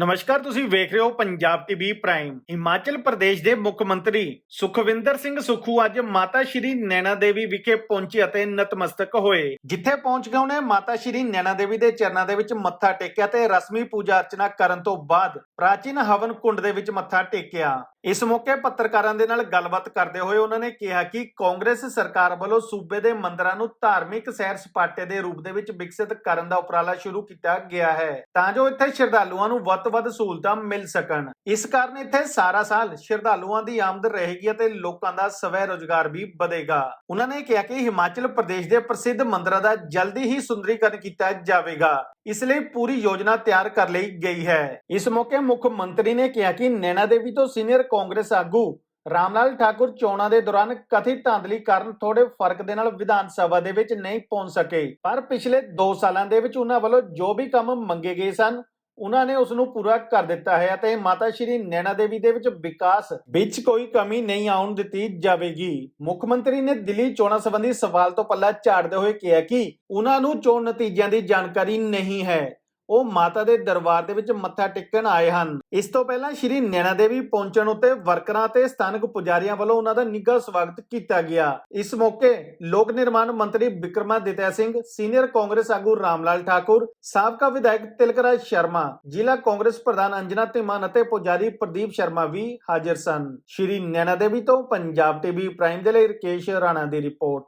ਨਮਸਕਾਰ, ਤੁਸੀਂ ਵੇਖ ਰਹੇ ਹੋ ਪੰਜਾਬ ਟੀਵੀ ਪ੍ਰਾਈਮ। ਹਿਮਾਚਲ ਪ੍ਰਦੇਸ਼ ਦੇ ਮੁੱਖ ਮੰਤਰੀ ਸੁਖਵਿੰਦਰ ਸਿੰਘ ਸੁਖੂ ਅੱਜ ਮਾਤਾ ਸ਼੍ਰੀ ਨੈਣਾ ਦੇਵੀ ਵਿਖੇ ਪਹੁੰਚੇ ਅਤੇ ਨਤਮਸਤਕ ਹੋਏ। ਜਿੱਥੇ ਪਹੁੰਚ ਗਏ ਉਹਨੇ ਮਾਤਾ ਸ਼੍ਰੀ ਨੈਣਾ ਦੇਵੀ ਦੇ ਚਰਨਾਂ ਦੇ ਵਿੱਚ ਮੱਥਾ ਟੇਕਿਆ ਤੇ ਰਸਮੀ ਪੂਜਾ ਅਰਚਨਾ ਕਰਨ ਤੋਂ ਬਾਅਦ ਪ੍ਰਾਚੀਨ ਹਵਨ ਕੁੰਡ ਦੇ ਵਿੱਚ ਮੱਥਾ ਟੇਕਿਆ। ਇਸ ਮੌਕੇ ਪੱਤਰਕਾਰਾਂ ਦੇ ਨਾਲ ਗੱਲਬਾਤ ਕਰਦੇ ਹੋਏ ਉਹਨਾਂ ਨੇ ਕਿਹਾ ਕਿ ਕਾਂਗਰਸ ਸਰਕਾਰ ਵੱਲੋਂ ਸੂਬੇ ਦੇ ਮੰਦਰਾਂ ਨੂੰ ਧਾਰਮਿਕ ਸੈਰ ਸਪਾਟੇ ਦੇ ਰੂਪ ਦੇ ਵਿੱਚ ਵਿਕਸਿਤ ਕਰਨ ਦਾ ਉਪਰਾਲਾ ਸ਼ੁਰੂ ਕੀਤਾ ਗਿਆ ਹੈ, ਤਾਂ ਜੋ ਇੱਥੇ ਸ਼ਰਧਾਲੂਆਂ ਨੂੰ ਵੱਧ ਤੋਂ ਵੱਧ ਸਹੂਲਤਾਂ ਮਿਲ ਸਕਣ। ਇਸ ਕਾਰਨ ਇੱਥੇ ਸਾਰਾ ਸਾਲ ਸ਼ਰਧਾਲੂਆਂ ਦੀ ਆਮਦ ਰਹੇਗੀ ਅਤੇ ਲੋਕਾਂ ਦਾ ਸਵੈ ਰੋਜ਼ਗਾਰ ਵੀ ਵਧੇਗਾ। ਉਹਨਾਂ ਨੇ ਕਿਹਾ ਕਿ ਹਿਮਾਚਲ ਪ੍ਰਦੇਸ਼ ਦੇ ਪ੍ਰਸਿੱਧ ਮੰਦਰਾਂ ਦਾ ਜਲਦੀ ਹੀ ਸੁੰਦਰੀਕਰਨ ਕੀਤਾ ਜਾਵੇਗਾ। ਇਸ ਲਈ ਪੂਰੀ ਯੋਜਨਾ ਤਿਆਰ ਕਰ ਲਈ ਗਈ ਹੈ। ਇਸ ਮੌਕੇ ਮੁੱਖ ਮੰਤਰੀ ਨੇ ਕਿਹਾ ਕਿ ਨੈਣਾ ਦੇਵੀ ਤੋਂ ਸੀਨੀਅਰ ਕਾਂਗਰਸ ਆਗੂ ਰਾਮਲਾਲ ਠਾਕੁਰ ਚੋਣਾਂ ਦੇ ਦੌਰਾਨ ਕਥਿਤ ਧਾਂਦਲੀ ਕਾਰਨ ਥੋੜੇ ਫ਼ਰਕ ਦੇ ਨਾਲ ਵਿਧਾਨ ਸਭਾ ਦੇ ਵਿੱਚ ਨਹੀਂ ਪਹੁੰਚ ਸਕੇ। ਪਰ ਪਿਛਲੇ 2 ਸਾਲਾਂ ਦੇ ਵਿੱਚ ਉਹਨਾਂ ਵੱਲੋਂ ਜੋ ਵੀ ਕੰਮ ਮੰਗੇ ਗਏ ਸਨ ਉਹਨਾਂ ਨੇ ਉਸ ਨੂੰ ਪੂਰਾ ਕਰ ਦਿੱਤਾ ਹੈ ਅਤੇ ਮਾਤਾ ਸ਼੍ਰੀ ਨੈਣਾ ਦੇਵੀ ਦੇ ਵਿੱਚ ਵਿਕਾਸ ਵਿੱਚ ਕੋਈ ਕਮੀ ਨਹੀਂ ਆਉਣ ਦਿੱਤੀ ਜਾਵੇਗੀ। ਮੁੱਖ ਮੰਤਰੀ ਨੇ ਦਿੱਲੀ ਚੋਣਾਂ ਸੰਬੰਧੀ ਸਵਾਲ ਤੋਂ ਪੱਲਾ ਝਾੜਦੇ ਹੋਏ ਕਿਹਾ ਕਿ ਉਹਨਾਂ ਨੂੰ ਚੋਣ ਨਤੀਜਿਆਂ ਦੀ ਜਾਣਕਾਰੀ ਨਹੀਂ ਹੈ। ਉਹ ਮਾਤਾ ਦੇ ਦਰਬਾਰ ਦੇ ਵਿੱਚ ਮੱਥਾ ਟੇਕਣ ਆਏ ਹਨ। ਇਸ ਤੋਂ ਪਹਿਲਾਂ ਸ਼੍ਰੀ ਨੈਣਾ ਦੇਵੀ ਪਹੁੰਚਣ ਉੱਤੇ ਵਰਕਰਾਂ ਤੇ ਸਥਾਨਕ ਪੁਜਾਰੀਆਂ ਵੱਲੋਂ ਉਹਨਾਂ ਦਾ ਨਿੱਘਾ ਸਵਾਗਤ ਕੀਤਾ ਗਿਆ। ਇਸ ਮੌਕੇ ਲੋਕ ਨਿਰਮਾਣ ਮੰਤਰੀ ਵਿਕਰਮਾਦਿੱਤਿਆ ਸਿੰਘ, ਸੀਨੀਅਰ ਕਾਂਗਰਸ ਆਗੂ ਰਾਮਲਾਲ ਠਾਕੁਰ, ਸਾਬਕਾ ਵਿਧਾਇਕ ਤਿਲਕਰਾਜ ਸ਼ਰਮਾ, ਜ਼ਿਲ੍ਹਾ ਕਾਂਗਰਸ ਪ੍ਰਧਾਨ ਅੰਜਨਾ ਧੀਮਾਨ ਅਤੇ ਪੁਜਾਰੀ ਪ੍ਰਦੀਪ ਸ਼ਰਮਾ ਵੀ ਹਾਜ਼ਰ ਸਨ। ਸ਼੍ਰੀ ਨੈਣਾ ਦੇਵੀ ਤੋਂ ਪੰਜਾਬ ਟੀਵੀ ਪ੍ਰਾਈਮ ਦੇ ਲਈ ਰਕੇਸ਼ ਰਾਣਾ ਦੀ ਰਿਪੋਰਟ।